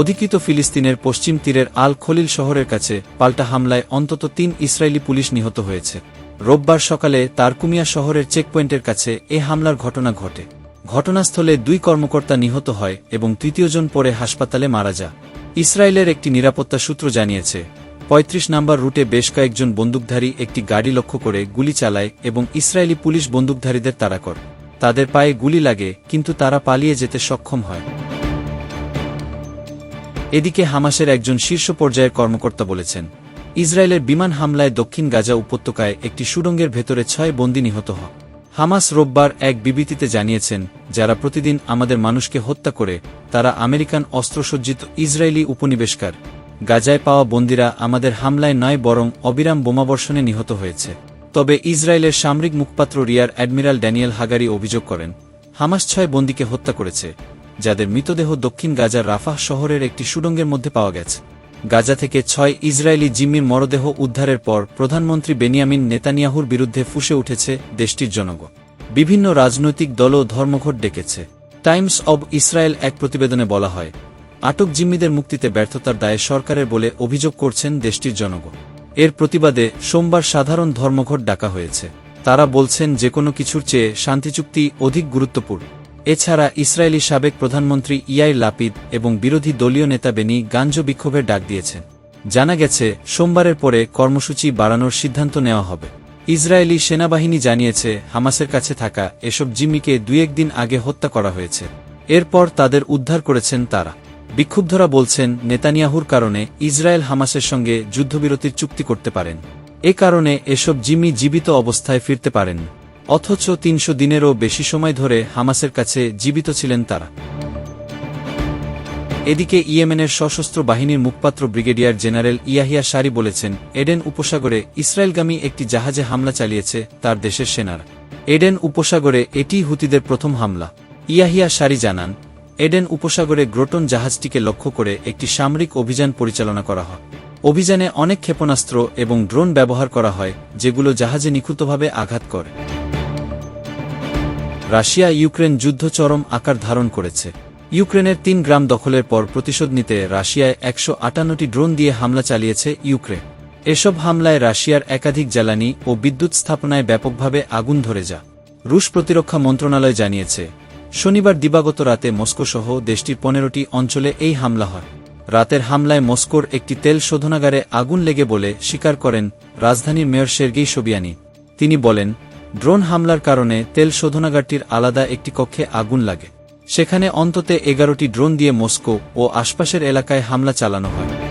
অধিকৃত ফিলিস্তিনের পশ্চিম তীরের আল খলিল শহরের কাছে পাল্টা হামলায় অন্তত তিন ইসরায়েলি পুলিশ নিহত হয়েছে। রোববার সকালে তারকুমিয়া শহরের চেকপয়েন্টের কাছে এ হামলার ঘটনা ঘটে। ঘটনাস্থলে দুই কর্মকর্তা নিহত হয় এবং তৃতীয়জন পরে হাসপাতালে মারা যা ইসরায়েলের একটি নিরাপত্তা সূত্র জানিয়েছে, পঁয়ত্রিশ নম্বর রুটে বেশ কয়েকজন বন্দুকধারী একটি গাড়ি লক্ষ্য করে গুলি চালায় এবং ইসরায়েলি পুলিশ বন্দুকধারীদের তাড়া করে। তাদের পায়ে গুলি লাগে, কিন্তু তারা পালিয়ে যেতে সক্ষম হয়। এদিকে হামাসের একজন শীর্ষ পর্যায়ের কর্মকর্তা বলেছেন, ইসরায়েলের বিমান হামলায় দক্ষিণ গাজা উপত্যকায় একটি সুড়ঙ্গের ভেতরে ছয় বন্দী নিহত হয় হামাস রোববার এক বিবৃতিতে জানিয়েছেন, যারা প্রতিদিন আমাদের মানুষকে হত্যা করে, তারা আমেরিকান অস্ত্রসজ্জিত ইসরায়েলি উপনিবেশকার। গাজায় পাওয়া বন্দীরা আমাদের হামলায় নয় বরং অবিরাম বোমাবর্ষণে নিহত হয়েছে। তবে ইসরায়েলের সামরিক মুখপাত্র রিয়ার অ্যাডমিরাল ড্যানিয়েল হাগারি অভিযোগ করেন, হামাস ছয় বন্দীকে হত্যা করেছে। যাদের মৃতদেহ দক্ষিণ গাজার রাফাহ শহরের একটি সুড়ঙ্গের মধ্যে পাওয়া গেছে। গাজা থেকে ছয় ইসরায়েলি জিম্মির মরদেহ উদ্ধারের পর প্রধানমন্ত্রী বেনিয়ামিন নেতানিয়াহুর বিরুদ্ধে ফুসে উঠেছে দেশটির জনগণ। বিভিন্ন রাজনৈতিক দলও ধর্মঘট ডেকেছে। টাইমস অব ইসরায়েল এক প্রতিবেদনে বলা হয়, আটক জিম্মিদের মুক্তিতে ব্যর্থতার দায়ে সরকারের বলে অভিযোগ করছেন দেশটির জনগণ। এর প্রতিবাদে সোমবার সাধারণ ধর্মঘট ডাকা হয়েছে। তারা বলছেন যে কোনো কিছুর চেয়ে শান্তিচুক্তি অধিক গুরুত্বপূর্ণ। এছাড়া ইসরায়েলি সাবেক প্রধানমন্ত্রী ইয়াই লাপিদ এবং বিরোধী দলীয় নেতা বেনি গাঞ্জ বিক্ষোভের ডাক দিয়েছেন। জানা গেছে, সোমবারের পরে কর্মসূচি বাড়ানোর সিদ্ধান্ত নেওয়া হবে। ইসরায়েলি সেনাবাহিনী জানিয়েছে, হামাসের কাছে থাকা এসব জিম্মিকে দুই একদিন আগে হত্যা করা হয়েছে। এরপর তাদের উদ্ধার করেছেন তারা। বিক্ষুব্ধরা বলছেন, নেতানিয়াহুর কারণে ইসরায়েল হামাসের সঙ্গে যুদ্ধবিরতির চুক্তি করতে পারেন। এ কারণে এসব জিম্মি জীবিত অবস্থায় ফিরতে পারেন অথচ তিনশো দিনেরও বেশি সময় ধরে হামাসের কাছে জীবিত ছিলেন তারা। এদিকে ইয়েমেনের সশস্ত্র বাহিনীর মুখপাত্র ব্রিগেডিয়ার জেনারেল ইয়াহিয়া সারি বলেছেন, এডেন উপসাগরে ইসরায়েলগামী একটি জাহাজে হামলা চালিয়েছে তার দেশের সেনারা। এডেন উপসাগরে এটিই হুতিদের প্রথম হামলা। ইয়াহিয়া সারি জানান, এডেন উপসাগরে গ্রোটন জাহাজটিকে লক্ষ্য করে একটি সামরিক অভিযান পরিচালনা করা হয়। অভিযানে অনেক ক্ষেপণাস্ত্র এবং ড্রোন ব্যবহার করা হয়, যেগুলো জাহাজে নিখুঁতভাবে আঘাত করে। রাশিয়া ইউক্রেন যুদ্ধ চরম আকার ধারণ করেছে। ইউক্রেনের তিন গ্রাম দখলের পর প্রতিশোধ নিতে রাশিয়ায় একশো আটান্নটি ড্রোন দিয়ে হামলা চালিয়েছে ইউক্রেন। এসব হামলায় রাশিয়ার একাধিক জ্বালানি ও বিদ্যুৎ স্থাপনায় ব্যাপকভাবে আগুন ধরে যা রুশ প্রতিরক্ষা মন্ত্রণালয় জানিয়েছে, শনিবার দিবাগত রাতে মস্কো সহ দেশটির পনেরোটি অঞ্চলে এই হামলা হয়। রাতের হামলায় মস্কোর একটি তেল শোধনাগারে আগুন লেগে বলে স্বীকার করেন রাজধানীর মেয়র সের্গেই সোবিয়ানি। তিনি বলেন ড্রোন হামলার কারণে তেল শোধনাগারটির আলাদা একটি কক্ষে আগুন লাগে। সেখানে অন্তত এগারোটি ড্রোন দিয়ে মস্কো ও আশপাশের এলাকায় হামলা চালানো হয়।